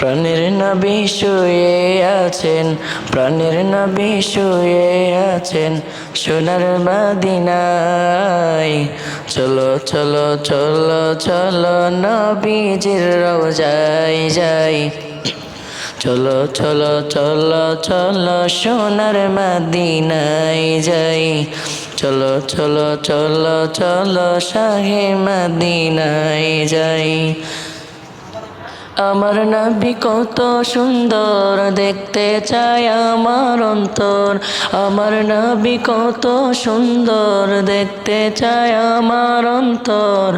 প্রাণের নবী শুয়ে আছেন, প্রাণের নবী শুয়ে আছেন সোনার মাদিনায়। চলো চলো চলো চলো নবীজির রোজাই যাই। চলো চলো চলো চলো সোনার মাদিনায় যাই। চলো চলো চলো চলো শাহে মাদিনায় যাই। আমার নাবি কত সুন্দর দেখতে চায় আমার অন্তর। আমার নাবি কত সুন্দর দেখতে চায় আমার অন্তর।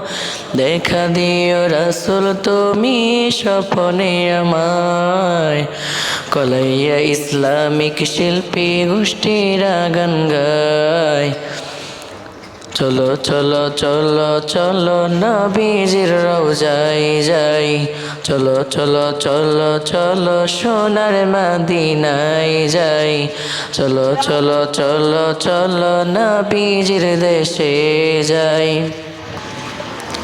দেখা দিও রাসুল, তুমি স্বপনে আমায়। কলাইয়া ইসলামিক শিল্পী গোষ্ঠীরা গান গায়। চলো চলো চলো চলো, নবীজির রোজাই যাই। চলো চলো চলো চলো, সোনার মাদিনাই যাই। চলো চলো চলো চলো, নবীজির দেশে যাই।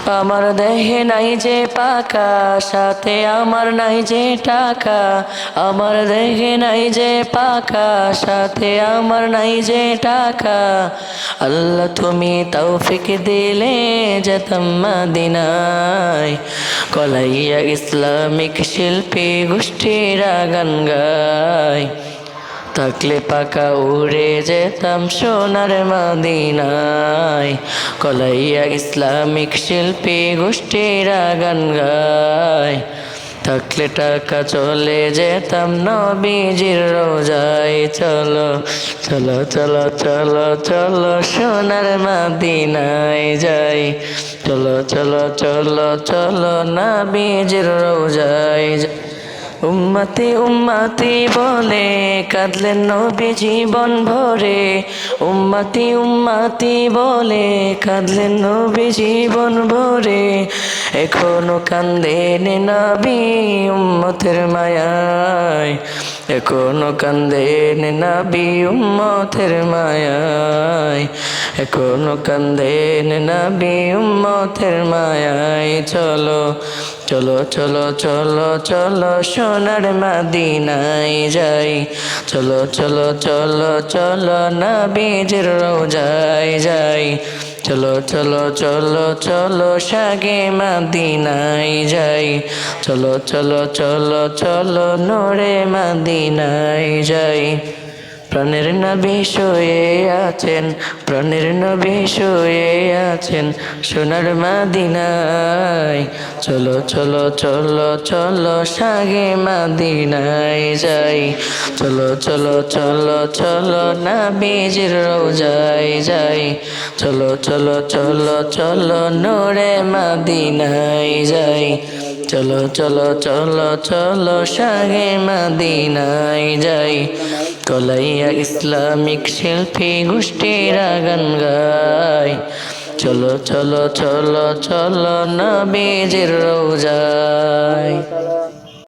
আমার দেহে নাই যে পাকা সাথে আমার নাই যে টাকা। আমার দেহে নাই যে পাকা সাথে আমার নাই যে টাকা। আল্লাহ তুমি তৌফিক দিলে যেতাম মাদিনায়। কলাইয়া ইসলামিক শিল্পী গোষ্ঠীরা গান গায়। থাকলে পাকা উড়ে যেতাম সোনার মাদিনায়। কলাইয়া ইসলামিক শিল্পী গোষ্ঠীরা গান গায়। থাকলে টাকা চলে যেতাম নবীজির রোজায়। চলো চলো চলো চলো চলো সোনার মাদিনায় যাই। চলো চলো চলো চলো নবীজির রোজায় যাই। উম্মতি উম্মতি বলে কাঁদলেন নবী জীবন ভরে। উম্মতি উম্মতি বলে কাঁদলেন নবী জীবন ভরে। এখনও কান্দেন নবী উম্মতের মায়ায়। এখনও কান্দেন নবী উম্মতের মায়ায়। এখনও কান্দেন নবী উম্মতের মায়ায়। চলো চলো চলো চলো চলো সোনার মাদিনায় যাই। চলো চলো চলো চলো নবীজির রোজায় যাই। চলো চলো চলো চলো সাগে মাদিনায় যাই। চলো চলো চলো চলো নোরে মাদিনায় যাই। প্রাণের নবী আছেন, প্রাণের নবী আছেন সোনার মাদিনায়। চলো চলো চলো চলো সাগে মাদিনায় যাই। চলো চলো চলো চলো নবীজির রোজায় যাই। চলো চলো চলো চলো নোরে মাদিনায় যাই। চলো চলো চলো চলো শাহে মাদিনায় যাই। কলাইয়া ইসলামিক শিল্পী গোষ্ঠীরা গান গায়। চলো চলো চলো চলো নবীজির রোজায়।